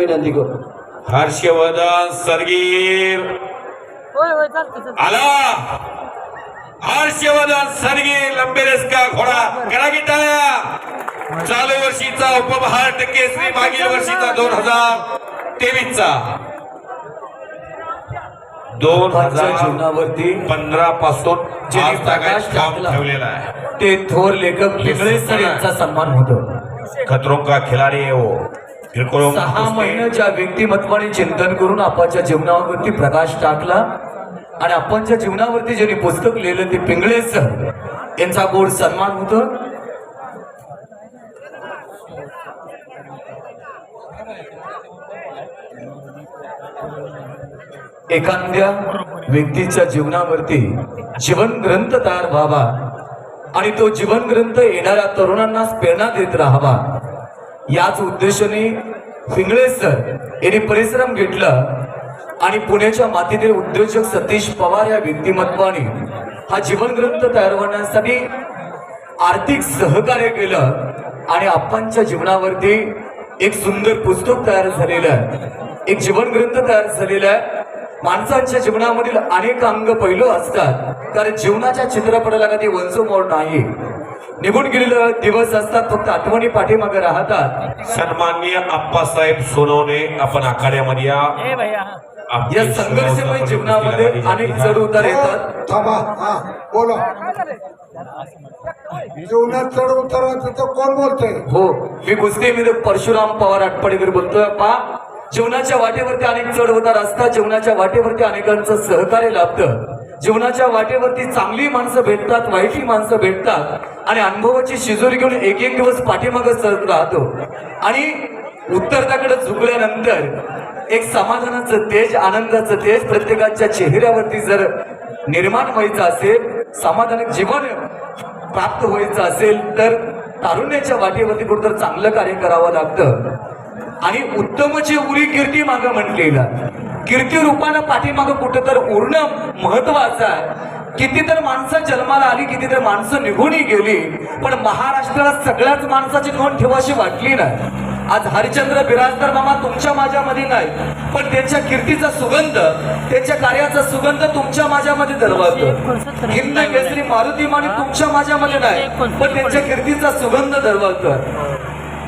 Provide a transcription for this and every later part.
विनंती करू. हर्षवर्धन सरगीर. आला. हर्षवर्धन सरगीर लंबेरेस का घोडा. करा की टाळ्या. चालू वर्षीचा उपहार केसरी मागील वर्षीचा दोन हजार तेवीस चा दोन हजार जीवनावरती पंधरा पासून टाकला. ठेवलेला आहे. ते थोर लेखक सर यांचा सन्मान होतो. खतरों का खिलाडी आहे वो. किरकोळ सहा महिने ज्या व्यक्तिमत्वाने चिंतन करून आपाच्या जीवनावरती प्रकाश टाकला आणि आपांच्या जीवनावरती ज्यांनी पुस्तक लिहिलं ते पिंगळे सर यांचा गोड सन्मान होतो. एखाद्या व्यक्तीच्या जीवनावरती जीवन ग्रंथ तयार व्हावा आणि तो जीवन ग्रंथ येणाऱ्या तरुणांना प्रेरणा देत राहावा. याच उद्देशाने पिंगळे सर यांनी परिश्रम घेतला आणि पुण्याच्या मातीतील उद्योजक सतीश पवार या व्यक्तिमत्वाने हा जीवनग्रंथ तयार होण्यासाठी आर्थिक सहकार्य केलं आणि आप्पांच्या जीवनावरती एक सुंदर पुस्तक तयार झालेलं आहे. एक जीवनग्रंथ तयार झालेला आहे. माणसांच्या जीवनामधील अनेक अंग पैलू असतात. कारण जीवनाच्या चित्रपटाला कधी वंचमोड नाही. निघून गेलेले दिवस असतात फक्त आठवणी पाठीमागे राहतात. सन्माननीय आप्पासाहेब सोनवणे आपण आखाड्यामध्ये या. या संघर्षमय जीवनामध्ये अनेक. चढ उतार येतात. थांबा हा बोला. जीवनात चढ उताराचं तर कोण बोलतोय? हो मी कुस्ती मी परशुराम पवार आटपाडीकर बोलतोय पा जीवनाच्या वाटेवरती अनेक चढ उतार असतात जीवनाच्या वाटेवरती अनेकांचं सहकार्य लाभतं. जीवनाच्या वाटेवरती चांगली माणसं भेटतात वाईटही माणसं भेटतात. आणि अनुभवाची शिजोरी घेऊन एक एक दिवस पाठीमागं सरत राहतो. आणि उत्तरताकडे झुकल्यानंतर एक समाधानाचं तेज आनंदाचं तेज प्रत्येकाच्या चेहऱ्यावरती जर निर्माण व्हायचं असेल समाधानिक जीवन प्राप्त व्हायचं असेल तर तारुण्याच्या वाटेवरती कुठं चांगलं कार्य करावं लागतं. आणि उत्तमची उरी कीर्ती मागं म्हटलेला कीर्ती रूपानं पाठीमागं कुठं तर उरणं महत्वाचं आहे. किती तर माणसं जन्माला आली किती तर माणसं निघूनही गेली पण महाराष्ट्राला सगळ्याच माणसाची नोंद ठेवाशी वाटली नाही. आज हरिचंद्र बिराजदार मामा तुमच्या माझ्यामध्ये नाही पण त्यांच्या कीर्तीचा सुगंध त्यांच्या कार्याचा सुगंध तुमच्या माझ्यामध्ये दरवळतो. हिंद केसरी मारुती माने तुमच्या माझ्यामध्ये नाही पण त्यांच्या कीर्तीचा सुगंध दरवळतो.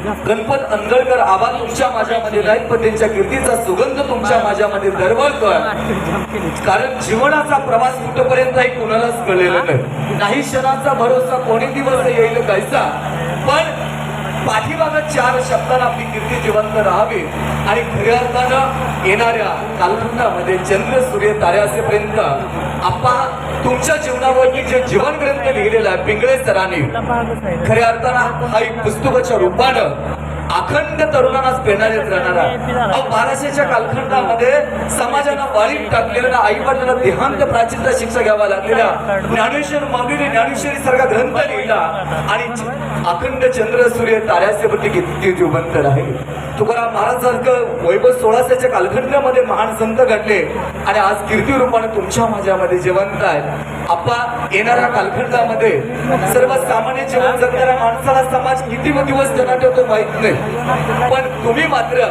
गणपत अनगळकर आबा तुमच्या माझ्यामध्ये नाहीत पण त्यांच्या कीर्तीचा सुगंध तुमच्या माझ्यामध्ये दरवळतोय. कारण जीवनाचा प्रवास कुठपर्यंत कुणालाच कळलेला नाही. काही क्षणाचा भरोसा कोणी दिवस येईल कैसा? पण पाठीमागं चार शब्दांना आपली कीर्ती जिवंत राहावी. आणि खऱ्या अर्थानं येणाऱ्या कालखंडामध्ये चंद्र सूर्य तारे असेपर्यंत आपा तुमच्या जीवनावरती जे जीवन ग्रंथ लिहिलेला आहे पिंगळे सरांनी खऱ्या अर्थानं हा एक पुस्तकाच्या रूपानं अखंड तरुणांना प्रेरणा देत राहणार अहो, बाराशेच्या कालखंडामध्ये समाजानं वाळीत टाकलेल्या आई वडिलांना देहांत प्राचीनता शिक्षा घ्यावा लागलेल्या ज्ञानेश्वर माऊलीने ज्ञानेश्वरी सारखा ग्रंथ लिहिला. आणि अखंड चंद्र सूर्य ताऱ्याचे किती जीवंत राहील. तुकाराम महाराजांसारखं वैभव सोळाशेच्या कालखंडामध्ये महान संत घडले. आणि आज कीर्ती रूपाने तुमच्या माझ्यामध्ये जिवंत आहे आपा येणाऱ्या कालखंडामध्ये सर्वसामान्य जीवन जगणाऱ्या माणसाला समाज किती दिवस त्यांना ठेवतो माहीत नाही. पण तुम्ही मात्र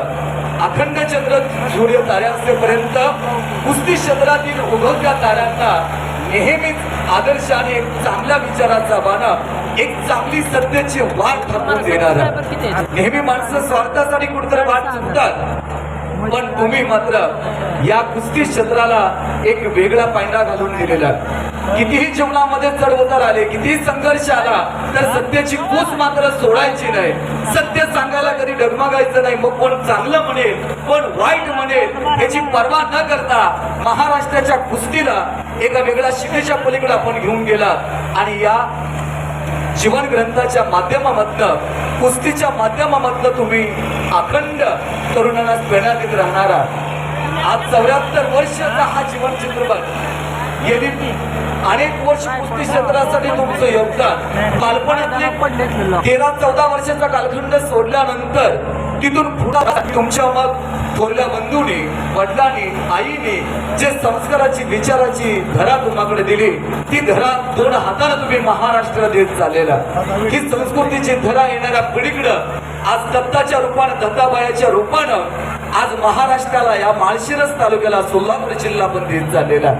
अखंड चंद्र सूर्य ताऱ्या असेपर्यंत कुस्ती क्षेत्रातील उभवत्या ताऱ्यांना नेहमीच आदर्श आणि एक चांगल्या विचाराचा बाणा एक चांगली सत्तेची वाट थांबून देणार. नेहमी माणसं स्वार्थासाठी कुठेतरी वाट चुकतात. पण तुम्ही मात्र या कुस्ती क्षेत्राला एक वेगळा पायंडा घालून दिलेला. कितीही जीवनामध्ये चढ उतार आले कितीही संघर्ष आला तर सत्याची कूच मात्र सोडायची नाही. सत्य सांगायला कधी डगमगायचं नाही. मग कोण चांगलं म्हणेल कोण वाईट म्हणेल याची पर्वा न करता महाराष्ट्राच्या कुस्तीला एका वेगळ्या शिमेच्या पलीकडे आपण घेऊन गेला आणि या जीवन ग्रंथाच्या माध्यमामधनं कुस्तीच्या माध्यमामधनं तुम्ही अखंड तरुणांना प्रेरणा देत राहणारा आज चौऱ्याहत्तर वर्षाचा हा जीवन चित्रपट. गेली अनेक वर्ष कुस्ती क्षेत्रासाठी तुमचं योगदान बालपणातले तेरा चौदा वर्षाचा कालखंड सोडल्यानंतर तिथून पुढे तुमच्या मग थोरल्या बंधूने वडिलांनी आईने जे संस्काराची विचाराची धरा तुम्हाकडे दिली ती धरा दोन हाताने तुम्ही महाराष्ट्राला देत चाललेला. ही संस्कृतीची धरा येणाऱ्या पिढीकडं आज दत्ताच्या रूपानं दत्ताबायाच्या रूपानं आज महाराष्ट्राला या माळशिरस तालुक्याला सोलापूर जिल्हा पण देत झालेला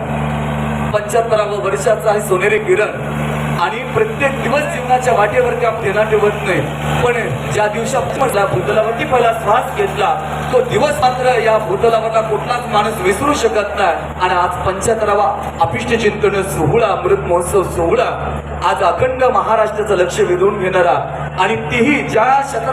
पंच्याहत्तराव्या वर्षाचा आहे सोनेरी किरण. आणि प्रत्येक दिवस जीवनाच्या वाटेवरती आपण देणार ठेवत नाही. पण ज्या दिवसाला भूतलावरती पहिला श्वास घेतला तो दिवस मात्र या भूतलावरला कुठलाच माणूस विसरू शकत नाही. आणि आज पंच्याहत्तरावा अभिष्ट चिंतन सोहळा अमृत महोत्सव सोहळा. आज अखंड महाराष्ट्राचं लक्ष वेधून घेणारा आणि तीही ज्या शतरा